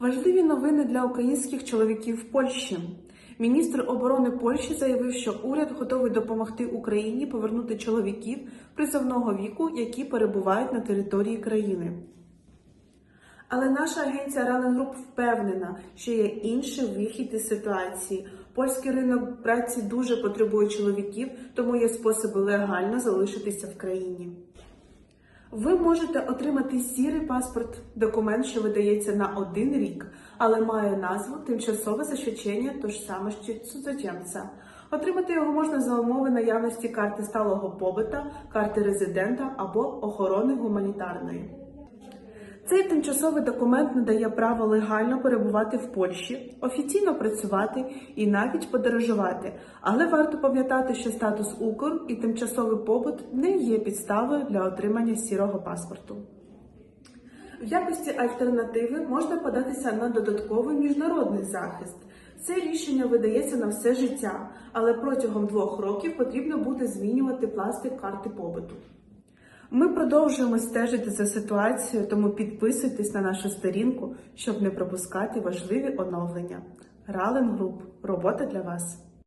Важливі новини для українських чоловіків в Польщі. Міністр оборони Польщі заявив, що уряд готовий допомогти Україні повернути чоловіків призовного віку, які перебувають на території країни. Але наша агенція Group впевнена, що є інший вихід із ситуації. Польський ринок праці дуже потребує чоловіків, тому є способи легально залишитися в країні. Ви можете отримати сірий паспорт, документ, що видається на один рік, але має назву тимчасове засвідчення що судземця. Отримати його можна за умови наявності карти сталого побита, карти резидента або охорони гуманітарної. Цей тимчасовий документ надає право легально перебувати в Польщі, офіційно працювати і навіть подорожувати. Але варто пам'ятати, що статус УКР і тимчасовий побут не є підставою для отримання сірого паспорту. В якості альтернативи можна податися на додатковий міжнародний захист. Це рішення видається на все життя, але протягом двох років потрібно буде змінювати пластик карти побуту. Ми продовжуємо стежити за ситуацією, тому підписуйтесь на нашу сторінку, щоб не пропускати важливі оновлення. Рален Груп. Робота для вас.